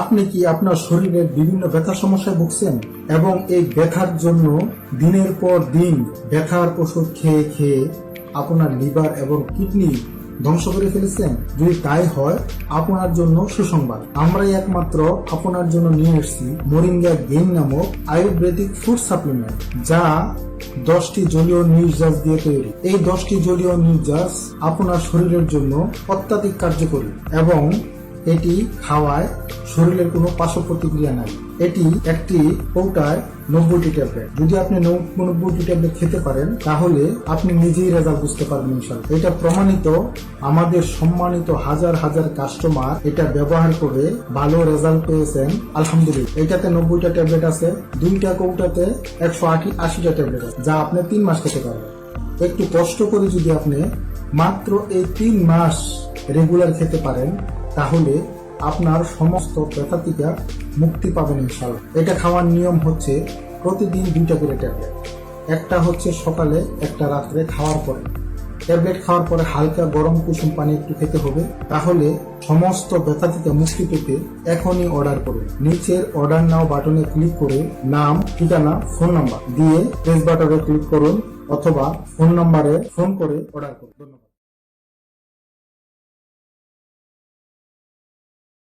আপনি কি আপনার শরীরের বিভিন্ন ব্যথা সমস্যায় ভুগছেন? এবং এই ব্যথার জন্য দিনের পর দিন ব্যথার ওষুধ খেয়ে খেয়ে আপনার লিভার এবং কিডনি ধ্বংস করে ফেলেছেন? যদি তাই হয়, আপনার জন্য সুসংবাদ। আমরাই একমাত্র আপনার জন্য নিয়ে এসেছি মরিঙ্গা গেম নামক আয়ুর্বেদিক ফুড সাপ্লিমেন্ট, যা দশটি জলীয় নির্যাস দিয়ে তৈরি। এই দশটি জলীয় নির্যাস আপনার শরীরের জন্য অত্যাধিক কার্যকরী এবং এটি খাওয়ায় শরীরের কোনো পার্শ্ব প্রতিক্রিয়া নাই। এটি একটি কৌটায় নব্বইটি ট্যাবলেট। যদি আপনি নব্বইটি ট্যাবলেট খেতে পারেন, তাহলে আপনি নিজেই রেজাল্ট বুঝতে পারবেন এটা প্রমাণিত, আমাদের সম্মানিত হাজার হাজার কাস্টমার এটা ব্যবহার করে ভালো রেজাল্ট পেয়েছেন। আলহামদুলিল্লাহ। এটাতে নব্বইটা ট্যাবলেট আছে, দুইটা কৌটাতে একশো আশি, আশিটা ট্যাবলেট আছে, যা আপনি তিন মাস খেতে পারবেন। একটু কষ্ট করে যদি আপনি মাত্র এই তিন মাস রেগুলার খেতে পারেন তাহলে আপনার সমস্ত ব্যথা মুক্তি পাবেন ইনশাল্লাহ। এটা খাওয়ার নিয়ম হচ্ছে প্রতিদিন দুইটা করে ট্যাবলেট। একটা হচ্ছে সকালে, একটা রাত্রে খাওয়ার পরে। ট্যাবলেট খাওয়ার পরে হালকা গরম কুসুম পানি একটু খেতে হবে। তাহলে সমস্ত ব্যথা মুক্তি পেতে এখনই অর্ডার করুন। নিচের অর্ডার নাও বাটনে ক্লিক করে নাম, ঠিকানা, ফোন নাম্বার দিয়ে প্রেস বাটনে ক্লিক করুন অথবা ফোন নাম্বারে ফোন করে অর্ডার করুন। ধন্যবাদ।